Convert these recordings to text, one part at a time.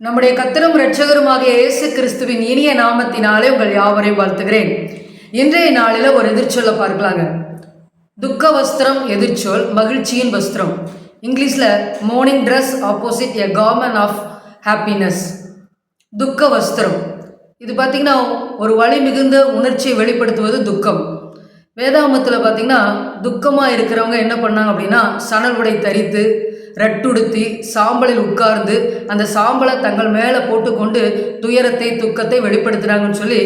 நம்முடைய கத்தரும் இரட்சகருமாகிய இயேசு கிறிஸ்துவின் இனிய நாமத்தினாலே உங்கள் யாவரையும் வாழ்த்துகிறேன். இன்றைய நாளில் ஒரு எதிர்ச்சொல்லை பார்க்கலாங்க. துக்க வஸ்திரம் எதிர்ச்சொல் மகிழ்ச்சியின் வஸ்திரம். இங்கிலீஷில் mourning dress opposite a garment of happiness துக்க வஸ்திரம். இது பார்த்திங்கன்னா ஒரு வழி மிகுந்த உணர்ச்சியை வெளிப்படுத்துவது துக்கம். வேதாமத்தில் பார்த்திங்கன்னா துக்கமாக இருக்கிறவங்க என்ன பண்ணாங்க அப்படின்னா சணல் உடை தரித்து ரட்டுடுத்தி சாம்பலில் உட்கார்ந்து அந்த சாம்பலை தங்கள் மேலே போட்டுக்கொண்டு துயரத்தை துக்கத்தை வெளிப்படுத்துகிறாங்கன்னு சொல்லி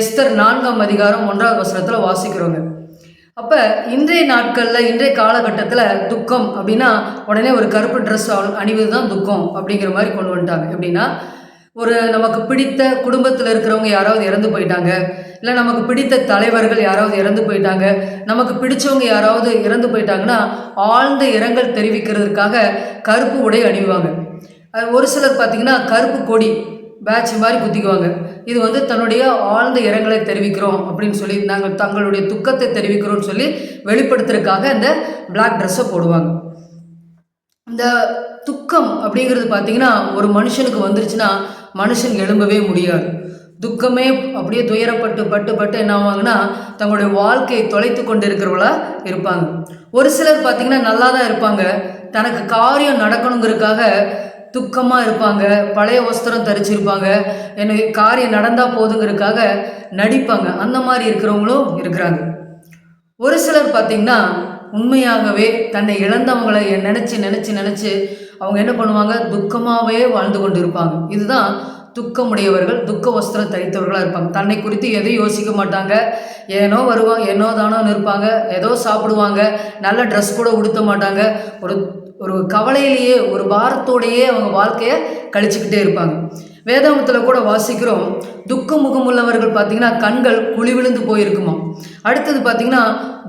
எஸ்தர் நான்காம் அதிகாரம் ஒன்றாவது வசனத்தில் வாசிக்கிறோங்க. அப்போ இன்றைய நாட்களில் இன்றைய காலகட்டத்தில் துக்கம் அப்படின்னா உடனே ஒரு கருப்பு ட்ரெஸ் அணிவது தான் துக்கம் அப்படிங்கிற மாதிரி கொண்டு வந்துட்டாங்க. எப்படின்னா ஒரு நமக்கு பிடித்த குடும்பத்தில் இருக்கிறவங்க யாராவது இறந்து போயிட்டாங்க இல்லை நமக்கு பிடித்த தலைவர்கள் யாராவது இறந்து போயிட்டாங்க நமக்கு பிடிச்சவங்க யாராவது இறந்து போயிட்டாங்கன்னா ஆழ்ந்த இரங்கல் தெரிவிக்கிறதுக்காக கருப்பு உடை அணிவாங்க. ஒரு சிலர் பார்த்திங்கன்னா கருப்பு கொடி பேட்ச் மாதிரி குத்திக்குவாங்க. இது வந்து தன்னுடைய ஆழ்ந்த இரங்கலை தெரிவிக்கிறோம் அப்படின்னு சொல்லி நாங்கள் தங்களுடைய துக்கத்தை தெரிவிக்கிறோம்னு சொல்லி வெளிப்படுத்துறதுக்காக இந்த பிளாக் ட்ரெஸ்ஸை போடுவாங்க. இந்த துக்கம் அப்படிங்கிறது பார்த்தீங்கன்னா ஒரு மனுஷனுக்கு வந்துருச்சுன்னா மனுஷன் எழும்பவே முடியாது. துக்கமே அப்படியே துயரப்பட்டு பட்டு பட்டு என்ன ஆவாங்கன்னா தங்களுடைய வாழ்க்கையை தொலைத்து கொண்டு இருக்கிறவங்களா இருப்பாங்க. ஒரு சிலர் பார்த்திங்கன்னா நல்லா தான் இருப்பாங்க. தனக்கு காரியம் நடக்கணுங்கிறதுக்காக துக்கமாக இருப்பாங்க. பழைய வஸ்திரம் தரிச்சிருப்பாங்க. எனக்கு காரியம் நடந்தால் போதுங்கிறதுக்காக நடிப்பாங்க. அந்த மாதிரி இருக்கிறவங்களும் இருக்கிறாங்க. ஒரு சிலர் பார்த்திங்கன்னா உண்மையாகவே தன்னை இழந்தவங்களை நினச்சி நினச்சி நினச்சி அவங்க என்ன பண்ணுவாங்க? துக்கமாகவே வாழ்ந்து கொண்டு இருப்பாங்க இதுதான் துக்கமுடையவர்கள் துக்க வஸ்திரம் தரித்தவர்களாக இருப்பாங்க. தன்னை குறித்து எதையும் யோசிக்க மாட்டாங்க? ஏனோ வருவாங்க ஏனோ தானோன்னு இருப்பாங்க. ஏதோ சாப்பிடுவாங்க. நல்ல ட்ரெஸ் கூட உடுத்த மாட்டாங்க. ஒரு ஒரு கவலையிலேயே ஒரு பாரத்தோடையே அவங்க வாழ்க்கையை கழிச்சுக்கிட்டே இருப்பாங்க. வேதாமத்தில் கூட வாசிக்கிறோம் துக்க முகமுள்ளவர்கள் பார்த்தீங்கன்னா கண்கள் குழி விழுந்து போயிருக்குமா? அடுத்தது பார்த்தீங்கன்னா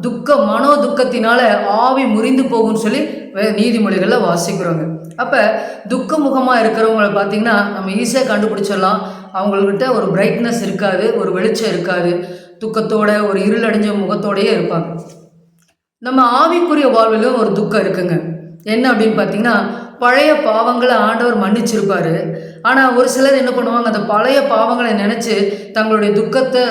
துக்க மனோ துக்கத்தினால ஆவி முறிந்து போகும்னு சொல்லி நீதிமொழிகளில் வாசிக்கிறோங்க. அப்போ துக்க முகமாக இருக்கிறவங்களை பார்த்தீங்கன்னா நம்ம ஈஸியாக கண்டுபிடிச்சிடலாம். அவங்கக்கிட்ட ஒரு பிரைட்னஸ் இருக்காது ஒரு வெளிச்சம் இருக்காது. துக்கத்தோட ஒரு இருளடைஞ்ச முகத்தோடையே இருப்பாங்க. நம்ம ஆவிக்குரிய வாழ்விலும் ஒரு துக்கம் இருக்குங்க. என்ன அப்படின்னு பார்த்தீங்கன்னா பழைய பாவங்களை ஆண்டவர் மன்னிச்சிருப்பார். ஆனால் ஒரு சிலர் என்ன பண்ணுவாங்க அந்த பழைய பாவங்களை நினச்சி தங்களுடைய துக்கத்தை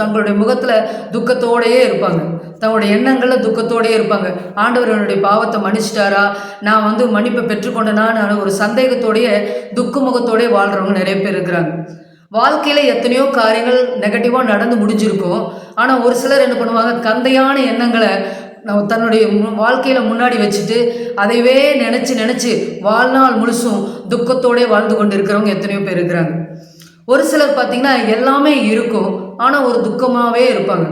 தங்களுடைய முகத்தில் துக்கத்தோடையே இருப்பாங்க. தங்களுடைய எண்ணங்களில் துக்கத்தோடையே இருப்பாங்க. ஆண்டவர் என்னுடைய பாவத்தை மன்னிச்சிட்டாரா? நான் வந்து மன்னிப்பை பெற்றுக்கொண்டேனான்னு ஒரு சந்தேகத்தோடைய துக்க முகத்தோடய வாழ்கிறவங்க நிறைய பேர் இருக்கிறாங்க. வாழ்க்கையில் எத்தனையோ காரியங்கள் நெகட்டிவாக நடந்து முடிஞ்சிருக்கும். ஆனால் ஒரு சிலர் என்ன பண்ணுவாங்க கந்தையான எண்ணங்களை தன்னுடைய வாழ்க்கையில் முன்னாடி வச்சுட்டு அதைவே நினச்சி நினச்சி வாழ்நாள் முழுசும் துக்கத்தோடே வாழ்ந்து கொண்டு இருக்கிறவங்க எத்தனையோ பேர் இருக்கிறாங்க. ஒரு சிலர் பார்த்திங்கன்னா எல்லாமே இருக்கும் ஆனால் ஒரு துக்கமாகவே இருப்பாங்க.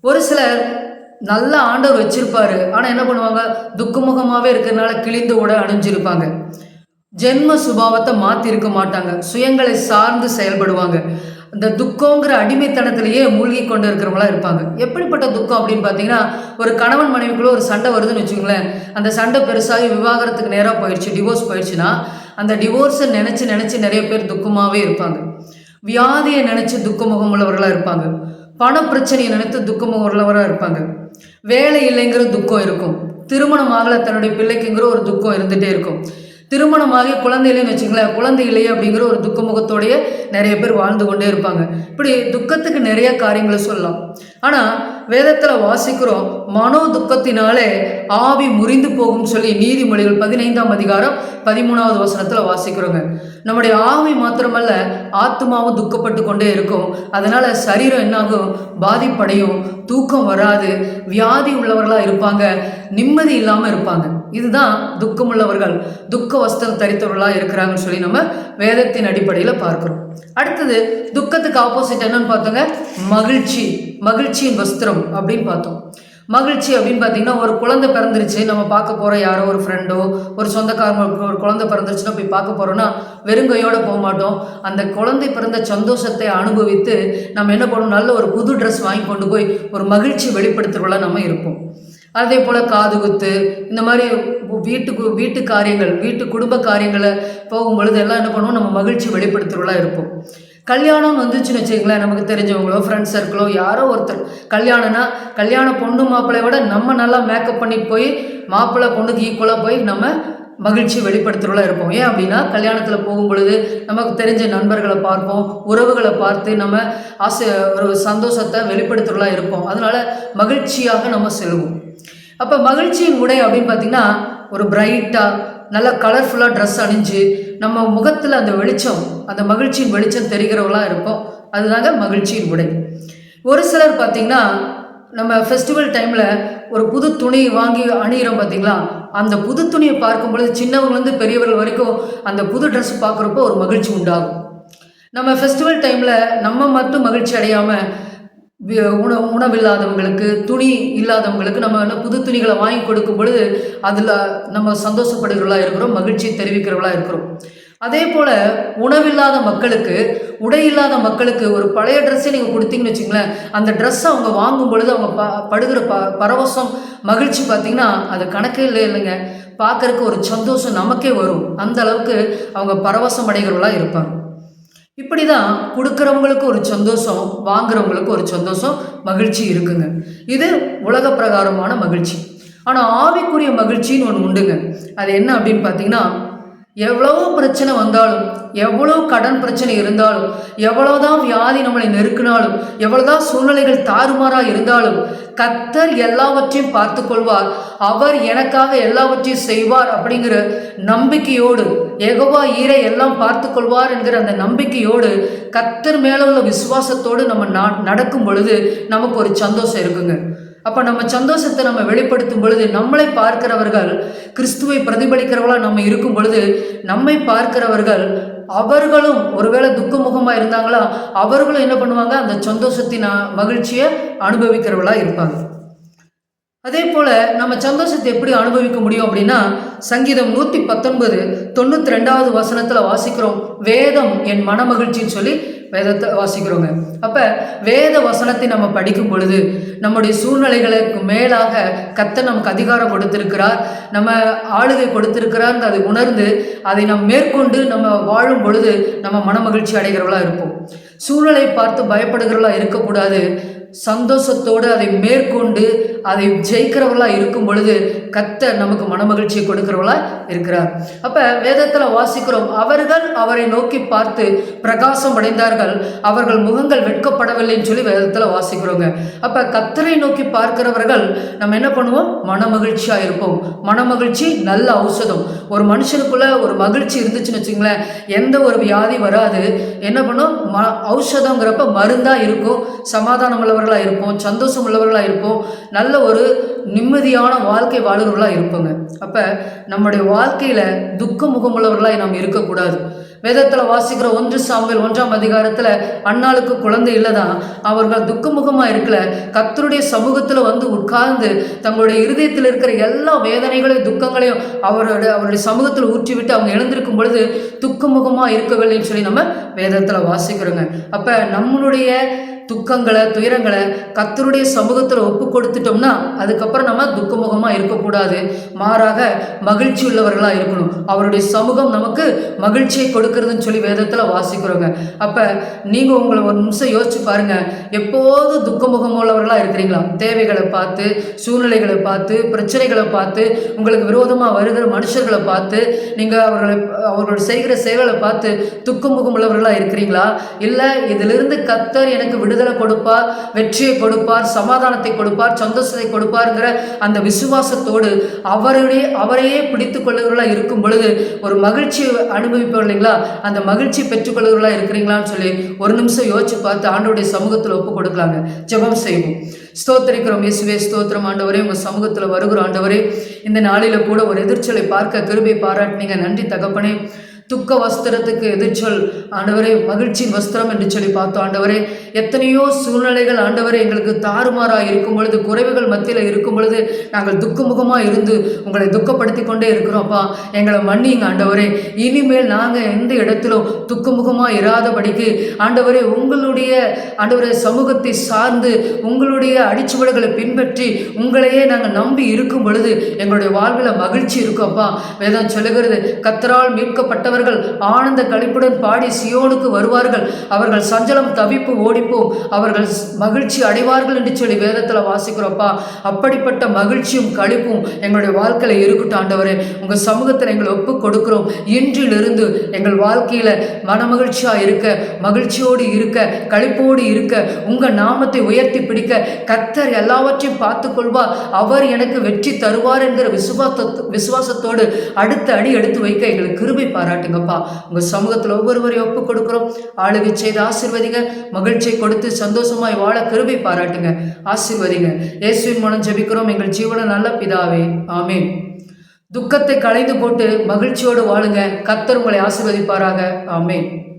ஒரு சிலர் நல்ல ஆண்டவர் வச்சிருப்பாரு ஆனால் என்ன பண்ணுவாங்க? துக்கமுகமாகவே இருக்கிறதுனால கிழிந்து உட அணிஞ்சிருப்பாங்க. ஜென்ம சுபாவத்தை மாற்றிருக்க மாட்டாங்க. சுயங்களை சார்ந்து செயல்படுவாங்க. இந்த துக்கங்கிற அடிமைத்தனத்திலேயே மூழ்கி கொண்டு இருக்கிறவங்களா இருப்பாங்க. எப்படிப்பட்ட துக்கம் அப்படின்னு பார்த்தீங்கன்னா ஒரு கணவன் மனைவிக்குள்ளே ஒரு சண்டை வருதுன்னு வச்சுக்கோங்களேன். அந்த சண்டை பெருசாகி விவாகரத்துக்கு நேராக போயிடுச்சு டிவோர்ஸ் போயிடுச்சுன்னா அந்த டிவோர்ஸை நினச்சி நினச்சி நிறைய பேர் துக்கமாகவே இருப்பாங்க. வியாதியை நினச்சி துக்கமுகம் உள்ளவர்களாக இருப்பாங்க. பண பிரச்சனையை நினைத்து துக்கமுகம் உள்ளவராக இருப்பாங்க. வேலை இல்லைங்கிற துக்கம் இருக்கும். திருமணம் ஆகலை தன்னுடைய பிள்ளைக்குங்கிற ஒரு துக்கம் இருந்துகிட்டே இருக்கும். திருமணமாகி குழந்தை இல்லைன்னு வச்சுங்களேன் குழந்தை இல்லையே அப்படிங்கிற ஒரு துக்கமுகத்தோடைய நிறைய பேர் வாழ்ந்து கொண்டே இருப்பாங்க. இப்படி துக்கத்துக்கு நிறைய காரியங்களை சொல்லலாம். ஆனால் வேதத்தில் வாசிக்கிறோம் மனோ துக்கத்தினாலே ஆவி முறிந்து போகும் சொல்லி நீதிமொழிகள் பதினைந்தாம் அதிகாரம் பதிமூணாவது வசனத்தில் வாசிக்கிறோங்க. நம்முடைய ஆவி மாத்திரமல்ல ஆத்மாவும் துக்கப்பட்டு கொண்டே இருக்கும். அதனால் சரீரம் என்னாகும்? பாதிப்படையும் தூக்கம் வராது வியாதி உள்ளவர்களாக இருப்பாங்க நிம்மதி இல்லாமல் இருப்பாங்க. இதுதான் துக்கமுள்ளவர்கள் துக்க வஸ்திரம் தரித்தவர்களாக இருக்கிறாங்கன்னு சொல்லி நம்ம வேதத்தின் அடிப்படையில் பார்க்குறோம். அடுத்தது துக்கத்துக்கு ஆப்போசிட் என்னன்னு பார்த்தோங்க. மகிழ்ச்சி மகிழ்ச்சியின் வஸ்திரம். அப்படின்னு பார்த்தோம். மகிழ்ச்சி அப்படின்னு பார்த்தீங்கன்னா ஒரு குழந்தை பிறந்துருச்சு நம்ம பார்க்க போகிற யாரோ ஒரு ஃப்ரெண்டோ ஒரு சொந்தக்காரங்களுக்கு ஒரு குழந்தை பிறந்துருச்சுன்னா போய் பார்க்க போகிறோன்னா வெறுங்கையோடு போக மாட்டோம். அந்த குழந்தை பிறந்த சந்தோஷத்தை அனுபவித்து நம்ம என்ன பண்ணணும்? நல்ல ஒரு புது ட்ரெஸ் வாங்கி கொண்டு போய் ஒரு மகிழ்ச்சி வெளிப்படுத்துகிறவள நம்ம இருப்போம். அதே போல் காது குத்து இந்த மாதிரி வீட்டுக்கு வீட்டு காரியங்கள் வீட்டு குடும்ப காரியங்களை போகும் பொழுது எல்லாம் என்ன பண்ணுவோம்? நம்ம மகிழ்ச்சி வெளிப்படுத்துகிறவளாக இருப்போம். கல்யாணம் வந்துச்சுன்னு வச்சுக்கங்களேன் நமக்கு தெரிஞ்சவங்களோ ஃப்ரெண்ட்ஸ் சர்க்கிளோ யாரோ ஒருத்தர். கல்யாணம்னா கல்யாண பொண்ணு மாப்பிள்ளைய விட நம்ம நல்லா மேக்கப் பண்ணி போய் மாப்பிள்ளை பொண்ணுக்கு ஈக்குவலாக போய் நம்ம மகிழ்ச்சி வெளிப்படுத்துகிறவளாக இருப்போம். ஏன் அப்படின்னா கல்யாணத்தில் போகும் பொழுது நமக்கு தெரிஞ்ச நண்பர்களை பார்ப்போம் உறவுகளை பார்த்து நம்ம ஆசை ஒரு சந்தோஷத்தை வெளிப்படுத்துகிறவளாக இருப்போம். அதனால் மகிழ்ச்சியாக நம்ம செல்வோம். அப்போ மகிழ்ச்சியின் உடை அப்படின்னு பார்த்திங்கன்னா ஒரு பிரைட்டாக நல்ல கலர்ஃபுல்லாக ட்ரெஸ் அணிஞ்சு நம்ம முகத்தில் அந்த வெளிச்சம் அந்த மகிழ்ச்சியின் வெளிச்சம் தெரிகிறவங்களாம் இருப்போம். அதுதாங்க மகிழ்ச்சியின் உடை. ஒரு சிலர் பார்த்திங்கன்னா நம்ம ஃபெஸ்டிவல் டைமில் ஒரு புது துணி வாங்கி அணிகிறோம் பார்த்தீங்களா அந்த புது துணியை பார்க்கும் பொழுது சின்னவங்கலேருந்து பெரியவர்கள் வரைக்கும் அந்த புது ட்ரெஸ் பார்க்குறப்போ ஒரு மகிழ்ச்சி உண்டாகும். நம்ம ஃபெஸ்டிவல் டைமில் நம்ம மட்டும் மகிழ்ச்சி அடையாமல் உண உணவில்லாதவங்களுக்கு துணி இல்லாதவங்களுக்கு நம்ம என்ன புது துணிகளை வாங்கி கொடுக்கும் பொழுது அதில் நம்ம சந்தோஷப்படுகிறவர்களா இருக்கிறோம் மகிழ்ச்சி தெரிவிக்கிறவர்களா இருக்கிறோம். அதே போல் உணவில்லாத மக்களுக்கு உடை இல்லாத மக்களுக்கு ஒரு பழைய ட்ரெஸ்ஸை நீங்கள் கொடுத்தீங்கன்னு வச்சுங்களேன் அந்த ட்ரெஸ்ஸை அவங்க வாங்கும் பொழுது அவங்க ப படுகிற ப பரவசம் மகிழ்ச்சி பார்த்தீங்கன்னா அது கணக்கே இல்லை இல்லைங்க. பார்க்குறக்கு ஒரு சந்தோஷம் நமக்கே வரும். அந்த அளவுக்கு அவங்க பரவசம் அடைகிறவர்களாக இருப்பாங்க. இப்படி தான் கொடுக்குறவங்களுக்கு ஒரு சந்தோஷம் வாங்குறவங்களுக்கு ஒரு சந்தோஷம் மகிழ்ச்சி இருக்குங்க. இது உலக பிரகாரமான மகிழ்ச்சி. ஆனால் ஆவிக்குரிய மகிழ்ச்சின்னு ஒன்று உண்டுங்க. அது என்ன அப்படின்னு பார்த்தீங்கன்னா எவ்வளோ பிரச்சனை வந்தாலும் எவ்வளோ கடன் பிரச்சனை இருந்தாலும் எவ்வளோதான் வியாதி நம்மளை நெருக்கினாலும் எவ்வளோதான் சூழ்நிலைகள் தாறுமாறாக இருந்தாலும் கத்தர் எல்லாவற்றையும் பார்த்து கொள்வார். அவர் எனக்காக எல்லாவற்றையும் செய்வார் அப்படிங்கிற நம்பிக்கையோடு எகவா ஈரை எல்லாம் பார்த்து கொள்வார் என்கிற அந்த நம்பிக்கையோடு கத்தர் மேலே உள்ள விசுவாசத்தோடு நம்ம நடக்கும் பொழுது நமக்கு ஒரு சந்தோஷம் இருக்குங்க. அப்போ நம்ம சந்தோஷத்தை நம்ம வெளிப்படுத்தும் பொழுது நம்மளை பார்க்கிறவர்கள் கிறிஸ்துவை பிரதிபலிக்கிறவர்களாக நம்ம இருக்கும் பொழுது நம்மை பார்க்கிறவர்கள் அவர்களும் ஒருவேளை துக்கமுகமாக இருந்தாங்களா அவர்களும் என்ன பண்ணுவாங்க? அந்த சந்தோஷத்தின் மகிழ்ச்சியை அனுபவிக்கிறவர்களாக இருப்பாங்க. அதே போல் நம்ம சந்தோஷத்தை எப்படி அனுபவிக்க முடியும் அப்படின்னா சங்கீதம் நூற்றி பத்தொன்பது தொண்ணூற்றி ரெண்டாவது வசனத்தில் வாசிக்கிறோம் வேதம் என் மன மகிழ்ச்சின்னு சொல்லி வேதத்தை வாசிக்கிறோங்க. அப்போ வேத வசனத்தை நம்ம படிக்கும் பொழுது நம்முடைய சூழ்நிலைகளுக்கு மேலாக கத்தை நமக்கு அதிகாரம் கொடுத்திருக்கிறார் நம்ம ஆளுகை கொடுத்திருக்கிறார் அதை உணர்ந்து அதை நம் மேற்கொண்டு நம்ம வாழும் பொழுது நம்ம மன மகிழ்ச்சி அடைகிறவர்களாக இருப்போம். சூழ்நிலை பார்த்து பயப்படுகிறவர்களாக இருக்கக்கூடாது. சந்தோஷத்தோடு அதை மேற்கொண்டு அதை ஜெயிக்கிறவர்களா இருக்கும் பொழுது கத்த நமக்கு மனமகிழ்ச்சியை கொடுக்கிறவளா இருக்கிறார். அப்ப வேதத்துல வாசிக்கிறோம் அவர்கள் அவரை நோக்கி பார்த்து பிரகாசம் அடைந்தார்கள் அவர்கள் முகங்கள் வெட்கப்படவில்லைன்னு சொல்லி வேதத்துல வாசிக்கிறோங்க. அப்ப கத்தரை நோக்கி பார்க்கிறவர்கள் நம்ம என்ன பண்ணுவோம்? மனமகிழ்ச்சியா இருப்போம். மனமகிழ்ச்சி நல்ல ஔஷதம். ஒரு மனுஷனுக்குள்ள ஒரு மகிழ்ச்சி இருந்துச்சுன்னு வச்சுங்களேன் எந்த ஒரு வியாதி வராது. என்ன பண்ணும்? ம ஔஷதங்கிறப்ப மருந்தா இருக்கும் சமாதானம் உள்ளவர்களாக இருப்போம் சந்தோஷம் உள்ளவர்களாக இருப்போம் நல்ல ஒரு நிம்மதியான வாழ்க்கை வாழ்கிறவர்களாக இருப்போங்க. அப்போ நம்முடைய வாழ்க்கையில் துக்க முகமுள்ளவர்களாக நாம் இருக்கக்கூடாது. வேதத்தில் வாசிக்கிற ஒன்று சாம்பல் ஒன்றாம் அதிகாரத்தில் அண்ணாளுக்கு குழந்தை இல்லைதான் அவர்கள் துக்கமுகமாக இருக்கல. கத்தருடைய சமூகத்தில் வந்து உட்கார்ந்து தங்களுடைய இருதயத்தில் இருக்கிற எல்லா வேதனைகளையும் துக்கங்களையும் அவரோட அவருடைய சமூகத்தில் ஊற்றிவிட்டு அவங்க எழுந்திருக்கும் பொழுது துக்கமுகமாக இருக்கவில்லைன்னு சொல்லி நம்ம வேதத்தில் வாசிக்கிறோங்க. அப்போ நம்மளுடைய துக்கங்களை துயரங்களை கத்தருடைய சமூகத்தில் ஒப்பு கொடுத்துட்டோம்னா அதுக்கப்புறம் நம்ம துக்கமுகமாக இருக்கக்கூடாது. மாறாக மகிழ்ச்சி உள்ளவர்களாக இருக்கணும். அவருடைய சமூகம் நமக்கு மகிழ்ச்சியை கொடுக்கறதுன்னு சொல்லி வேதத்தில் வாசிக்கிறோங்க. அப்போ நீங்கள் உங்களை ஒரு நிமிஷம் யோசிச்சு பாருங்கள் எப்போது துக்கமுகம் ஆளாக இருக்கிறீங்களா? தேவைகளை பார்த்து சூழ்நிலைகளை பார்த்து பிரச்சனைகளை பார்த்து உங்களுக்கு விரோதமாக வருகிற மனுஷர்களை பார்த்து நீங்கள் அவர்களை அவர்களோட செய்கிற செயல்களை பார்த்து துக்கமுகம் உள்ளவர்களாக இருக்கிறீங்களா? இல்லை இதிலிருந்து கத்தர் எனக்கு விடுதலை கொடுப்பார் வெற்றியை கொடுப்பார் சமாதானத்தை கொடுப்பார் சந்தோஷத்தை கொடுப்பாருங்கிற அந்த விசுவாசத்தோடு அவருடைய அவரையே பிடித்து கொள்ளுகிறவர்களாக இருக்கும் பொழுது ஒரு மகிழ்ச்சி அனுபவிப்போம் இல்லைங்களா? அந்த மகிழ்ச்சி பெற்றுக்கொள்ளுகிறவர்களாக இருக்கிறீங்களான்னு சொல்லி ஒரு நிமிஷம் யோசிச்சு பார்த்து ஆண்டோடைய சமூகத்தில் ஒப்பு கொடுக்கலாங்க. ஜெபம் செய்வோம். ஸ்தோத்தரிக்கிறோம். இயேசுவே ஸ்தோத்திரம். ஆண்டவரே உங்கள் சமூகத்தில் வருகிற ஆண்டவரே இந்த நாளில் கூட ஒரு எதிர்ச்சலை பார்க்க கிருபை பாராட்டினீங்க. நன்றி தகப்பனே. துக்க வஸ்திரத்துக்கு எதிர்ச்சொல் ஆண்டவரே மகிழ்ச்சியின் வஸ்திரம் என்று சொல்லி பார்த்தோம். ஆண்டவரே எத்தனையோ சூழ்நிலைகள் ஆண்டவரே எங்களுக்கு தாறுமாறாக இருக்கும் பொழுது குறைவுகள் மத்தியில் இருக்கும் பொழுது நாங்கள் துக்கமுகமாக இருந்து உங்களை துக்கப்படுத்தி கொண்டே இருக்கிறோம்ப்பா எங்களை மன்னிங்க ஆண்டவரே. இனிமேல் நாங்கள் எந்த இடத்திலும் துக்கமுகமாக இராதபடிக்கு ஆண்டவரே உங்களுடைய ஆண்டவரே சமூகத்தை சார்ந்து உங்களுடைய அடிச்சுவடுகளை பின்பற்றி உங்களையே நாங்கள் நம்பி இருக்கும் பொழுது எங்களுடைய வாழ்வில் மகிழ்ச்சி இருக்கும்ப்பா வேதம் சொல்லுகிறது கத்தரால் மீட்கப்பட்ட நல்லவர்கள் ஆனந்த கழிப்புடன் பாடி சியோனுக்கு வருவார்கள். அவர்கள் சஞ்சலம் தவிப்பு ஓடிப்போம். அவர்கள் மகிழ்ச்சி அடைவார்கள் என்று சொல்லி வேதத்தில் வாசிக்கிறோப்பா அப்படிப்பட்ட மகிழ்ச்சியும் கழிப்பும் எங்களுடைய வாழ்க்கையில் இருக்கட்டும் ஆண்டவரே. உங்கள் சமூகத்தில் எங்களை ஒப்பு கொடுக்கிறோம். இன்றிலிருந்து எங்கள் வாழ்க்கையில் மனமகிழ்ச்சியாக இருக்க மகிழ்ச்சியோடு இருக்க களிப்போடு இருக்க உங்கள் நாமத்தை உயர்த்தி பிடிக்க கத்தர் எல்லாவற்றையும் பார்த்து கொள்வார். அவர் எனக்கு வெற்றி தருவார் என்கிற விசுவாச விசுவாசத்தோடு அடுத்த அடி எடுத்து வைக்க எங்களுக்கு கிருபை காட்டுங்கப்பா. உங்கள் சமூகத்தில் ஒவ்வொருவரையும் ஒப்பு கொடுக்குறோம். ஆளுகை செய்து ஆசிர்வதிங்க மகிழ்ச்சியை கொடுத்து சந்தோஷமாய் வாழ கிருபை பாராட்டுங்க. ஆசிர்வதிங்க. இயேசுவின் மூலம் ஜெபிக்கிறோம். எங்கள் ஜீவன நல்ல பிதாவே. ஆமேன். துக்கத்தை களைந்து போட்டு மகிழ்ச்சியோடு வாழுங்க. கத்தர் உங்களை ஆசிர்வதிப்பாராக. ஆமேன்.